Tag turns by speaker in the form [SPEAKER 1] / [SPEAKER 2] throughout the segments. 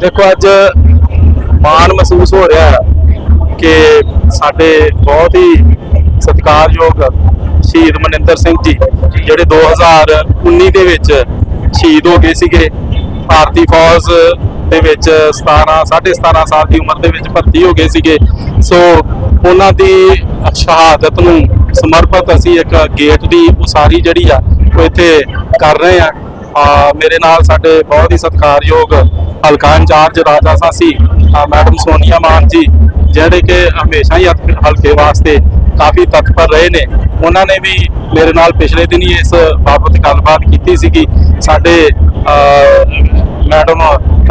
[SPEAKER 1] ਦੇਖੋ ਅੱਜ ਮਾਣ ਮਹਿਸੂਸ ਹੋ ਰਿਹਾ ਹੈ ਕਿ ਸਾਡੇ ਬਹੁਤ ਹੀ ਸਤਿਕਾਰਯੋਗ ਸ਼ਹੀਦ ਮਨਿੰਦਰ ਸਿੰਘ ਜੀ, ਜਿਹੜੇ 2019 ਦੇ ਵਿੱਚ ਸ਼ਹੀਦ ਹੋ ਗਏ ਸੀਗੇ। ਭਾਰਤੀ ਫੌਜ ਦੇ ਵਿੱਚ 17 17.5 ਸਾਲ ਦੀ ਉਮਰ ਦੇ ਵਿੱਚ ਭਰਤੀ ਹੋ ਗਏ ਸੀਗੇ। ਸੋ ਉਹਨਾਂ ਦੀ ਸ਼ਹਾਦਤ ਨੂੰ ਸਮਰਪਿਤ ਅਸੀਂ ਇੱਕ ਗੇਟ ਦੀ ਉਸਾਰੀ ਜਿਹੜੀ ਆ ਉਹ ਇੱਥੇ ਕਰ ਰਹੇ ਆ, ਮੇਰੇ ਨਾਲ ਸਾਡੇ ਬਹੁਤ ਹੀ ਸਤਿਕਾਰਯੋਗ ਹਲਕਾ ਇੰਚਾਰਜ ਰਾਜਾ ਸਾਸੀ ਆ, ਮੈਡਮ ਸੋਨੀਆ ਮਾਨ ਜੀ ਜਿਹੜੇ ਕਿ ਹਮੇਸ਼ਾ ਹੀ ਹਲਕੇ ਵਾਸਤੇ ਕਾਫੀ ਤਤਪਰ ਰਹੇ ਨੇ। ਉਹਨਾਂ ਨੇ ਵੀ ਮੇਰੇ ਨਾਲ ਪਿਛਲੇ ਦਿਨ ਹੀ ਇਸ ਬਾਬਤ ਗੱਲਬਾਤ ਕੀਤੀ ਸੀਗੀ। ਸਾਡੇ ਮੈਡਮ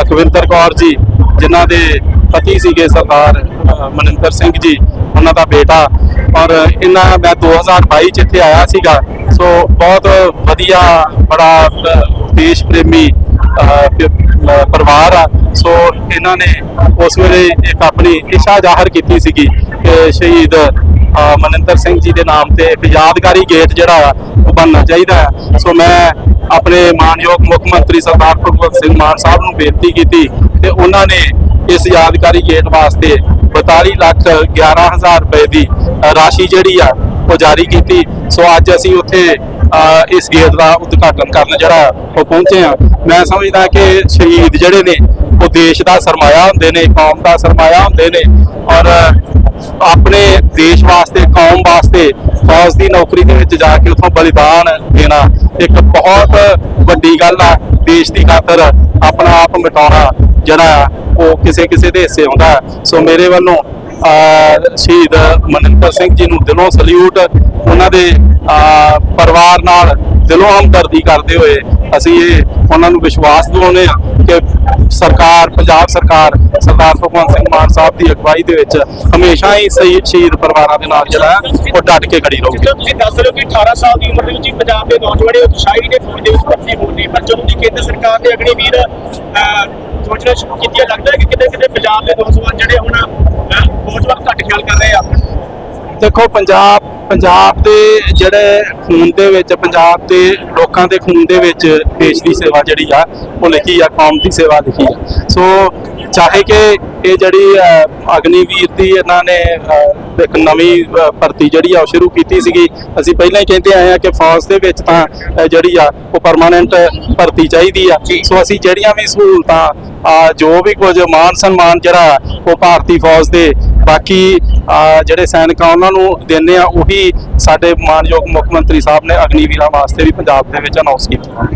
[SPEAKER 1] ਅਕਵਿੰਦਰ ਕੌਰ ਜੀ ਜਿਨ੍ਹਾਂ ਦੇ ਪਤੀ ਸੀਗੇ ਸਰਦਾਰ ਮਨਿੰਦਰ ਸਿੰਘ ਜੀ ਉਹਨਾਂ ਦਾ ਬੇਟਾ। ਔਰ ਇਹਨਾਂ ਮੈਂ 2022 ਚ ਇੱਥੇ ਆਇਆ ਸੀਗਾ। ਸੋ ਬਹੁਤ ਵਧੀਆ ਬੜਾ ਦੇਸ਼ ਪ੍ਰੇਮੀ ਪਰਿਵਾਰ ਆ। ਸੋ ਇਹਨਾਂ ਨੇ ਉਸ ਵੇਲੇ ਇੱਕ ਆਪਣੀ ਇੱਛਾ ਜ਼ਾਹਰ ਕੀਤੀ ਸੀਗੀ ਕਿ ਸ਼ਹੀਦ ਮਨਿੰਦਰ ਸਿੰਘ ਜੀ ਦੇ ਨਾਮ ਤੇ ਇੱਕ ਯਾਦਗਾਰੀ ਗੇਟ ਜਿਹੜਾ ਆ, ਉਹ ਬਣਨਾ ਚਾਹੀਦਾ ਹੈ ਸੋ ਮੈਂ ਆਪਣੇ ਮਾਨਯੋਗ ਮੁੱਖ ਮੰਤਰੀ ਸਰਦਾਰ ਭਗਵੰਤ ਸਿੰਘ ਮਾਨ ਸਾਹਿਬ ਨੂੰ ਬੇਨਤੀ ਕੀਤੀ ਤੇ ਉਹਨਾਂ ਨੇ ਇਸ ਯਾਦਗਾਰੀ ਗੇਟ ਵਾਸਤੇ 42 ਲੱਖ 11000 ਰੁਪਏ ਦੀ ਰਾਸ਼ੀ ਜਿਹੜੀ ਆ, ਉਹ ਜਾਰੀ ਕੀਤੀ। ਸੋ ਅੱਜ ਅਸੀਂ ਉੱਥੇ ਇਸ ਗੇਟ ਦਾ ਉਦਘਾਟਨ ਕਰਨ ਜਿਹੜਾ ਉਹ ਪਹੁੰਚੇ ਆ ਮੈਂ ਸਮਝਦਾ ਕਿ ਸ਼ਹੀਦ ਜਿਹੜੇ ਨੇ ਉਹ ਦੇਸ਼ ਦਾ ਸਰਮਾਇਆ ਹੁੰਦੇ ਨੇ ਕੌਮ ਦਾ ਸਰਮਾਇਆ ਹੁੰਦੇ ਨੇ ਔਰ ਆਪਣੇ ਦੇਸ਼ ਵਾਸਤੇ ਕੌਮ ਵਾਸਤੇ ਫੌਜ ਦੀ ਨੌਕਰੀ ਦੇ ਵਿੱਚ ਜਾ ਕੇ ਉਥੋਂ ਬਲੀਦਾਨ ਦੇਣਾ ਇੱਕ ਬਹੁਤ ਵੱਡੀ ਗੱਲ ਆ ਦੇਸ਼ ਦੀ ਖਾਤਰ ਆਪਣਾ ਆਪ ਮਿਟਾਉਣਾ ਜਿਹੜਾ ਆ, ਉਹ ਕਿਸੇ ਕਿਸੇ ਦੇ ਹਿੱਸੇ ਹੁੰਦਾ ਹੈ। ਸੋ ਮੇਰੇ ਵੱਲੋਂ ਸ਼ਹੀਦ ਮਨਿੰਦਰ ਸਿੰਘ ਜੀ ਨੂੰ ਦਿਲੋਂ ਸਲੂਟ ਉਹਨਾਂ ਦੇ ਪਰਿਵਾਰ ਨਾਲ ਦਿਲੋਂ ਹਮਦਰਦੀ ਕਰਦੇ ਹੋਏ ਅਸੀਂ ਇਹ ਉਹਨਾਂ ਨੂੰ ਵਿਸ਼ਵਾਸ ਦਿਵਾਉਂਦੇ ਆ ਕਿ ਸਰਕਾਰ ਪੰਜਾਬ ਸਰਕਾਰ ਸਰਦਾਰ ਭਗਵੰਤ ਸਿੰਘ ਮਾਨ ਸਾਹਿਬ ਦੀ ਅਗਵਾਈ ਦੇ ਵਿੱਚ ਹਮੇਸ਼ਾ ਹੀ ਸਹੀ ਸ਼ਹੀਦ ਪਰਿਵਾਰਾਂ ਦੇ ਨਾਲ ਜਿਹੜਾ ਉਹ ਡਟ ਕੇ ਖੜੀ ਰਹੂਗੀ।
[SPEAKER 2] ਤੁਸੀਂ ਦੱਸ ਰਹੇ ਹੋ ਕਿ 18 ਸਾਲ ਦੀ ਉਮਰ ਦੇ ਵਿੱਚ ਪੰਜਾਬ ਦੇ ਨੌਜਵਾਨ ਉਤਸ਼ਾਹੀ ਦੇ ਫੌਜ ਦੇ ਵਿੱਚ ਭਰਤੀ ਹੋਣ ਪਰ ਜਦੋਂ ਦੀ ਕੇਂਦਰ ਸਰਕਾਰ ਦੇ ਅਗਲੇ ਵੀਰ ਅਹ, ਸ਼ੁਰੂ ਕੀਤੀ ਲੱਗਦਾ ਹੈ ਕਿ ਕਿਤੇ ਕਿਤੇ ਪੰਜਾਬ ਦੇ ਨੌਜਵਾਨ ਜਿਹੜੇ ਹੁਣ ਅਹ, ਘੱਟ ਖਿਆਲ ਕਰ ਰਹੇ ਆ।
[SPEAKER 1] ਦੇਖੋ ਪੰਜਾਬ ਪੰਜਾਬ ਦੇ ਜਿਹੜੇ ਖੂਨ ਦੇ ਵਿੱਚ ਪੰਜਾਬ ਦੇ ਲੋਕਾਂ ਦੇ ਖੂਨ ਦੇ ਵਿੱਚ ਦੇਸ਼ ਦੀ ਸੇਵਾ ਜਿਹੜੀ ਆ ਉਹ ਲਿਖੀ ਆ ਕੌਮ ਦੀ ਸੇਵਾ ਲਿਖੀ ਆ। ਸੋ ਚਾਹੇ ਕਿ ਇਹ ਜਿਹੜੀ ਅਗਨੀਵੀਰ ਦੀ ਇਹਨਾਂ ਨੇ ਇੱਕ ਨਵੀਂ ਭਰਤੀ ਜਿਹੜੀ ਆ ਉਹ ਸ਼ੁਰੂ ਕੀਤੀ ਸੀਗੀ। ਅਸੀਂ ਪਹਿਲਾਂ ਹੀ ਕਹਿੰਦੇ ਆਏ ਆ ਕਿ ਫੌਜ ਦੇ ਵਿੱਚ ਤਾਂ ਜਿਹੜੀ ਆ ਉਹ ਪਰਮਾਨੈਂਟ ਭਰਤੀ ਚਾਹੀਦੀ ਆ। ਸੋ ਅਸੀਂ ਜਿਹੜੀਆਂ ਵੀ ਸਹੂਲਤਾਂ ਆ, ਜੋ ਵੀ ਕੁਝ ਮਾਨ ਸਨਮਾਨ ਜਿਹੜਾ ਉਹ ਭਾਰਤੀ ਫੌਜ ਦੇ ਬਾਕੀ ਜਿਹੜੇ ਸੈਨਿਕ ਆ ਉਹਨਾਂ ਨੂੰ ਦਿੰਦੇ ਆ ਉਹੀ ਸਾਡੇ ਮਾਨਯੋਗ ਮੁੱਖ ਮੰਤਰੀ ਸਾਹਿਬ ਨੇ ਅਗਨੀਵੀਰਾਂ ਵਾਸਤੇ ਵੀ ਪੰਜਾਬ ਦੇ ਵਿੱਚ ਅਨਾਉਂਸ ਕੀਤਾ।